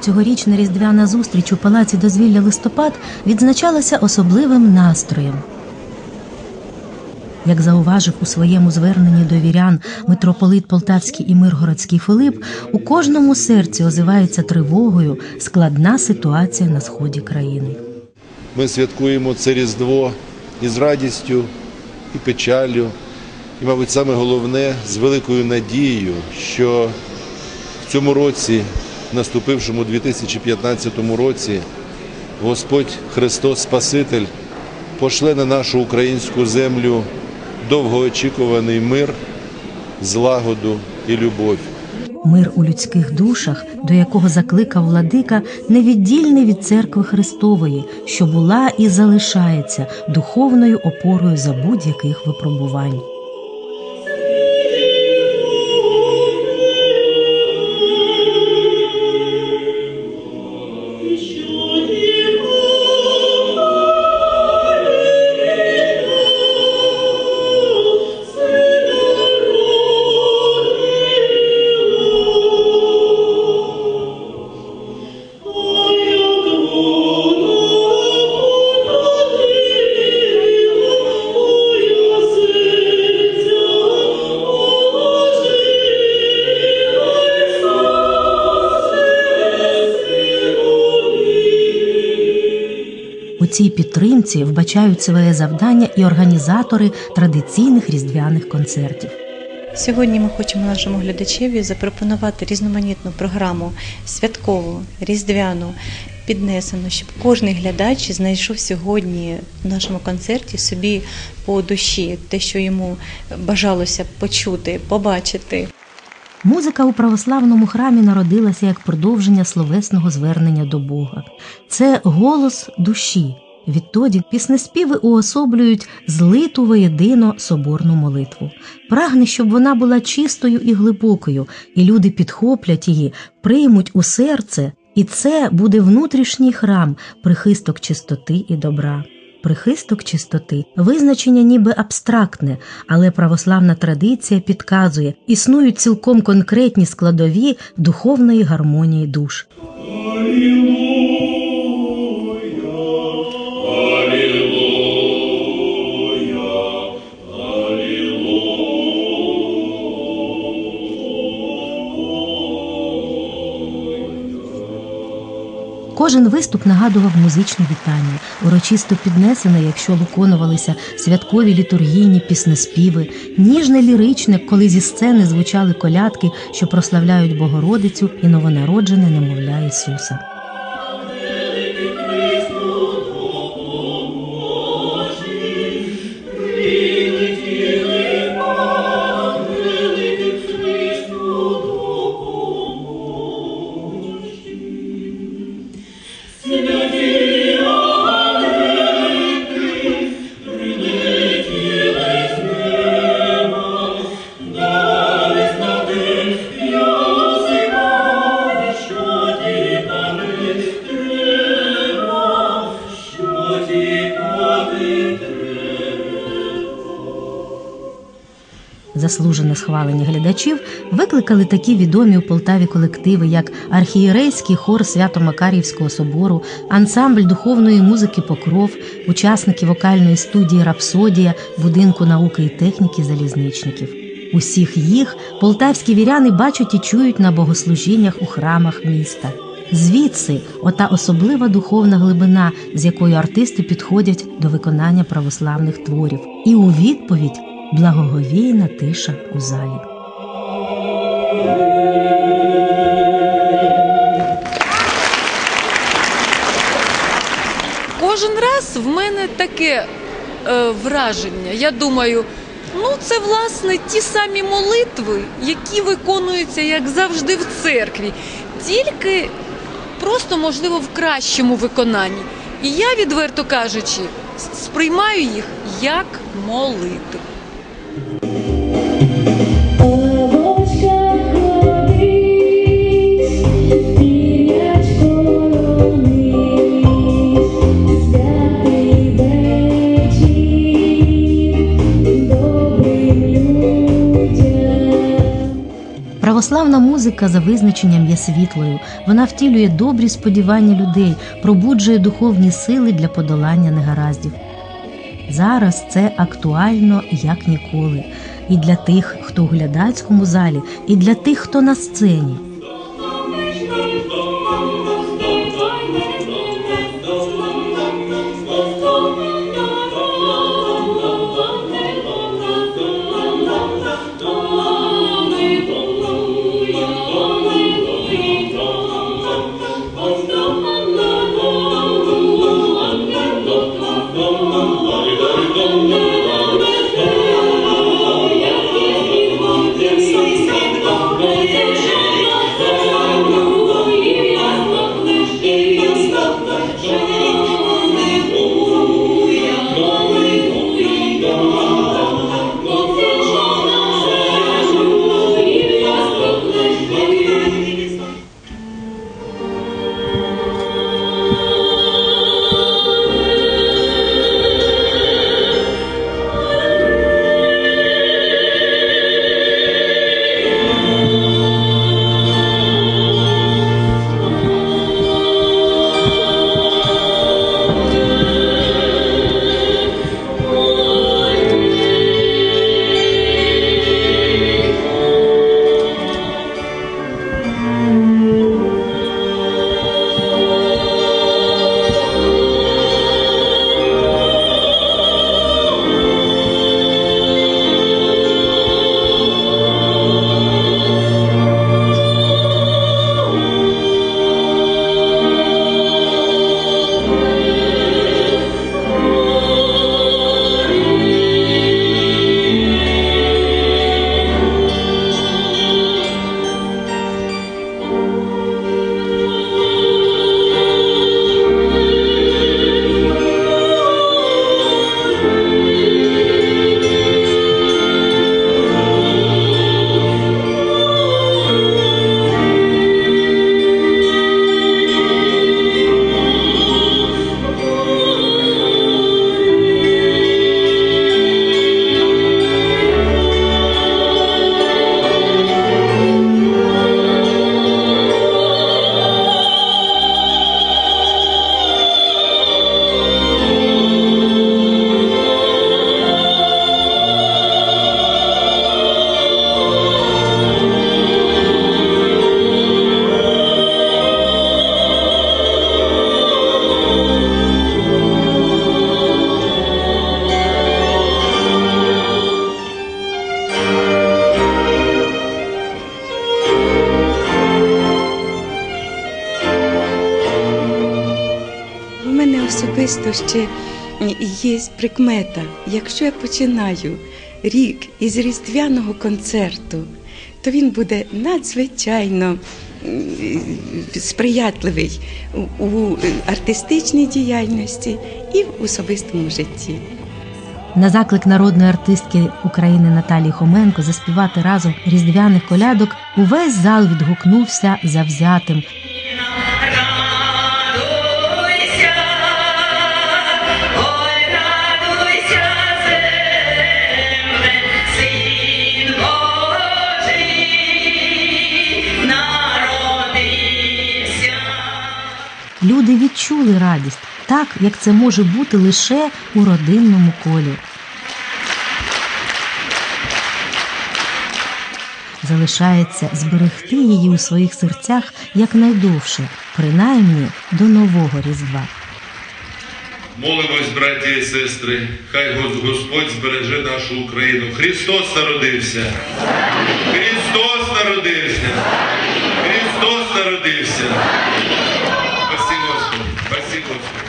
Цьогорічна різдвяна зустріч у палаці дозвілля листопад відзначалася особливим настроєм. Як зауважив у своєму зверненні до вірян митрополит Полтавський і Миргородський Филип, у кожному серці озивається тривогою складна ситуація на сході країни. Ми святкуємо це Різдво із радістю і печаллю, і, мабуть, саме головне з великою надією, що в цьому році, наступившому 2015 році, Господь Христос Спаситель пошле на нашу українську землю довгоочікуваний мир, злагоду і любов. Мир у людських душах, до якого закликав владика, невіддільний від церкви Христової, що була і залишається духовною опорою за будь-яких випробувань. Цій підтримці вбачають своє завдання і організатори традиційних різдвяних концертів. Сьогодні ми хочемо нашому глядачеві запропонувати різноманітну програму святкову, різдвяну, піднесену, щоб кожний глядач знайшов сьогодні в нашому концерті собі по душі те, що йому бажалося почути, побачити. Музика у православному храмі народилася як продовження словесного звернення до Бога. Це голос душі. Відтоді піснеспіви уособлюють злиту воєдино соборну молитву. Прагне, щоб вона була чистою і глибокою, і люди підхоплять її, приймуть у серце, і це буде внутрішній храм, прихисток чистоти і добра. Прихисток чистоти визначення ніби абстрактне, але православна традиція підказує, існують цілком конкретні складові духовної гармонії душ. Кожен виступ нагадував музичне вітання, урочисто піднесене, якщо виконувалися святкові літургійні піснеспіви, ніжне ліричне, коли зі сцени звучали колядки, що прославляють Богородицю і новонароджене немовля Ісуса. Заслужене схвалення глядачів викликали такі відомі у Полтаві колективи, як архієрейський хор Свято-Макарівського собору, ансамбль духовної музики Покров, учасники вокальної студії Рапсодія, будинку науки і техніки залізничників. Усіх їх полтавські віряни бачать і чують на богослужіннях у храмах міста. Звідси ота особлива духовна глибина, з якою артисти підходять до виконання православних творів, і у відповідь благоговійна тиша у залі. Кожен раз в мене таке е, враження. Я думаю, ну це власне ті самі молитви, які виконуються, як завжди, в церкві, тільки просто можливо в кращому виконанні. І я, відверто кажучи, сприймаю їх як молитви. Православна музика за визначенням є світлою. Вона втілює добрі сподівання людей, пробуджує духовні сили для подолання негараздів. Зараз це актуально як ніколи. І для тих, хто у глядацькому залі, і для тих, хто на сцені. Особисто ще є прикмета. Якщо я починаю рік із різдвяного концерту, то він буде надзвичайно сприятливий у- артистичній діяльності і в особистому житті. На заклик народної артистки України Наталії Хоменко заспівати разом різдвяних колядок увесь зал відгукнувся завзятим. Люди відчули радість, так як це може бути лише у родинному колі. Залишається зберегти її у своїх серцях якнайдовше, принаймні до нового різдва. Молимось, браті і сестри, хай Господь збереже нашу Україну. Христос народився! Христос народився! Христос народився! Thank you.